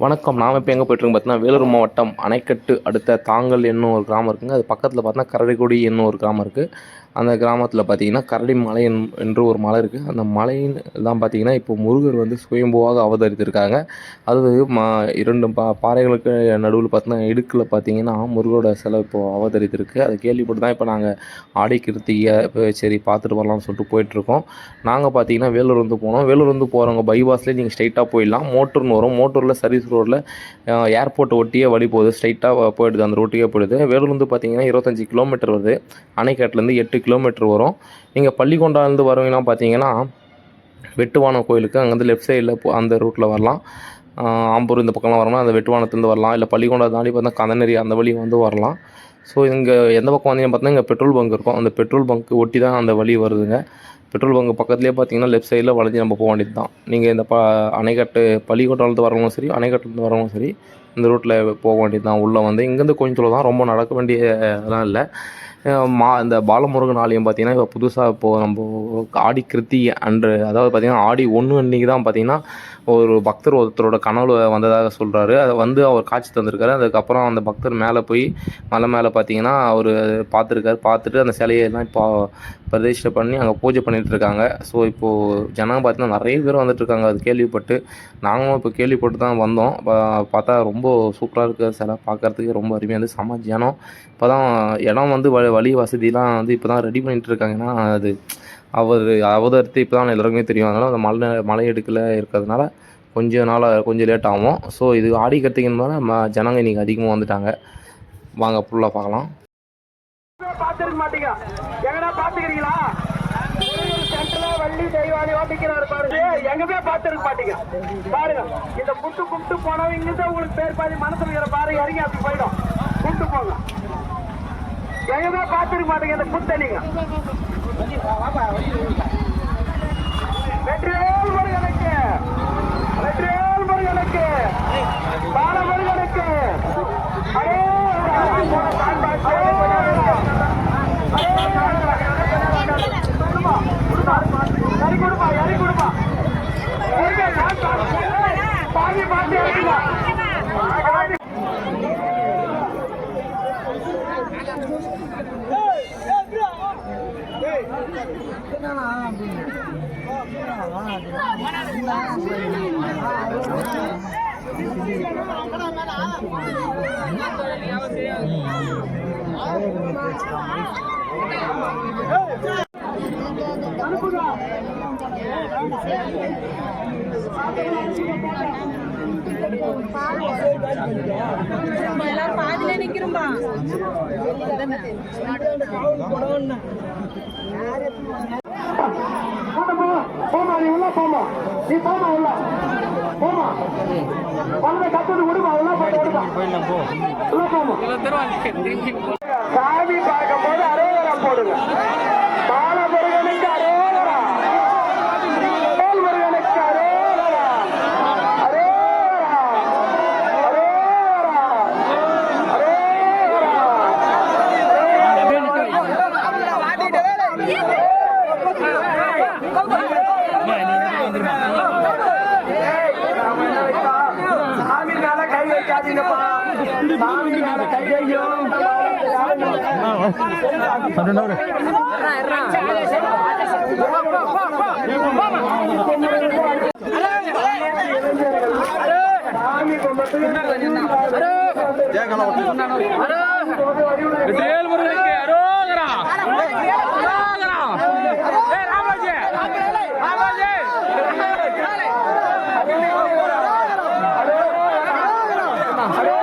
வணக்கம். நாம் இப்போ எங்கே போயிட்டுருக்கோம் பார்த்தீங்கன்னா வேலூர் மாவட்டம் அணைக்கட்டு அடுத்த தாங்கல் என்னும் ஒரு கிராமம் இருக்குங்க. அது பக்கத்தில் பார்த்தீங்கன்னா கரடிக்குடி என்னும் ஒரு கிராமம் இருக்குது அந்த கிராமத்தில் பார்த்தீங்கன்னா கரடி மலை என்று ஒரு மலை இருக்குது அந்த மலையின் தான் பார்த்தீங்கன்னா இப்போ முருகர் வந்து சுயம்புவாக அவதரித்திருக்காங்க. அது மா இரண்டு பா பாறைகளுக்கு நடுவில் பார்த்தீங்கன்னா இடுக்கில் பார்த்தீங்கன்னா முருகரோட சிலை இப்போது அவதரித்திருக்கு. அதை கேள்விப்பட்டு தான் இப்போ நாங்கள் ஆடி கிருத்திகை சரி பார்த்துட்டு வரலாம்னு சொல்லிட்டு போயிட்டுருக்கோம். நாங்கள் பார்த்தீங்கன்னா வேலூர் வந்து போனோம். வேலூர் வந்து போகிறவங்க பைபாஸ்லேயே நீங்கள் ஸ்ட்ரைட்டாக போயிடலாம். மோட்டூர்னு வரும். மோட்டூரில் சர்வீஸ் ரோட்டில் ஏர்போர்ட் ஒட்டியே வழி போகுது. ஸ்ட்ரைட்டாக போயிடுது. அந்த ரோட்டுக்கே போயிடுது. வேலூர் வந்து பார்த்தீங்கன்னா இருபத்தஞ்சி கிலோமீட்டர் வருது. அணைக்காட்டிலேருந்து எட்டு கிலோமீட்டர் வரும். நீங்கள் பள்ளிக்கொண்டாலேருந்து வருவீங்கன்னா பார்த்தீங்கன்னா வெட்டுவானம் கோயிலுக்கு அங்கேருந்து லெஃப்ட் சைடில் அந்த ரூட்டில் வரலாம். ஆம்பூர் இந்த பக்கம்லாம் வரலாம் அந்த வெட்டுவானத்துலேருந்து வரலாம். இல்லை பள்ளிக்கொண்டா தாண்டி பார்த்தா கந்தநெறி அந்த வழி வந்து வரலாம். ஸோ இங்கே எந்த பக்கம் வந்தீங்கன்னு பார்த்தீங்கன்னா இங்கே பெட்ரோல் பங்க் இருக்கும். அந்த பெட்ரோல் பங்க்கு ஒட்டி தான் அந்த வழி வருதுங்க. பெட்ரோல் பங்க் பக்கத்துலேயே பார்த்தீங்கன்னா லெஃப்ட் சைடில் வளைஞ்சி நம்ம போக வேண்டியது தான். நீங்கள் இந்த ப அணைக்கட்டு பள்ளிக்கோட்டாலேருந்து வரவங்களும் சரி அணைக்கட்டிலேருந்து வரவங்களும் சரி இந்த ரூட்டில் போக வேண்டியது தான். உள்ளே வந்து இங்கேருந்து கொஞ்சம் தூரம் தான் ரொம்ப நடக்க வேண்டிய இதெல்லாம் இல்லை. மா இந்த பாலமுருகன் ஆலயம் பார்த்திங்கன்னா இப்போ புதுசாக இப்போது நம்ம ஆடி கிருத்தி அன்று அதாவது பார்த்தீங்கன்னா ஆடி ஒன்று அன்றைக்கி தான் பார்த்தீங்கன்னா ஒரு பக்தர் ஒருத்தரோட கனவு வந்ததாக சொல்கிறாரு அதை வந்து அவர் காட்சி தந்திருக்காரு. அதுக்கப்புறம் அந்த பக்தர் மேலே போய் மலை மேலே பார்த்தீங்கன்னா அவர் பார்த்துருக்காரு பார்த்துட்டு அந்த சிலையை எல்லாம் இப்போ பிரதிஷ்டை பண்ணி அங்கே பூஜை பண்ணிகிட்டு இருக்காங்க. ஸோ இப்போது ஜனங்க பார்த்திங்கன்னா நிறைய பேர் வந்துட்டு இருக்காங்க. அது கேள்விப்பட்டு நாங்களும் இப்போ கேள்விப்பட்டு தான் வந்தோம். பார்த்தா ரொம்ப சூப்பராக இருக்குது சிலை பார்க்குறதுக்கு ரொம்ப அருமையாக இருந்து செம ஜனம். இப்போ தான் இடம் வந்து வழி வசதிலாம் வந்து இப்போ தான் ரெடி பண்ணிட்டு இருக்காங்கன்னா அது அவர் அவதரித்து இப்போ தான் எல்லாருக்குமே தெரியும். அதனால் அந்த மலை மலை எடுக்கல இருக்கிறதுனால கொஞ்சம் நாளாக கொஞ்சம் லேட் ஆகும். ஸோ இது ஆடி கற்றுக்கிறதுனால ம ஜனங்க இன்றைக்கி அதிகமாக வந்துட்டாங்க. வாங்க ஃபுல்லாக பார்க்கலாம். பாத்துருக்க மாட்டீங்க எங்கடா பாத்துக்கிறீங்களா வள்ளி தெய்வாலி ஓட்டிக்கிறாரு பாருங்க எங்க போய் மாட்டீங்க பாருங்க இந்த புட்டு கும்பிட்டு போனவங்க உங்களுக்கு பேர் பாதி மனசுல இருக்கிற பாரு இறங்கி அப்படி போயிடும். எங்க போய் பாத்துருக்க மாட்டீங்க இந்த புத்த நீங்க வெற்றிவேல் முருகனுக்கு வெற்றிவேல் முருகனுக்கு பாலமுருகனுக்கு அரே சரி கொடுப்பா இறங்கி கொடுப்பா பாதி பாதி இறங்கிப்பா எல்லாரும் பாதியில நிக்கிறோம்பா. போமா போமா நீ உள்ள போமா. நீ போமா உள்ள. போமா. வந்து கத்துட்டு விடுமா உள்ள போட்டு விடுமா உள்ள போமா சாமி பார்க்கும் போது அரோகரம் போடுங்க பாலமுருகனுக்கு அரோகரா மேல் முருகனுக்கு அரோகரா அரோகரா அரோகரா சாமி மேல கை வைக்காதீங்கப்பா 哈喽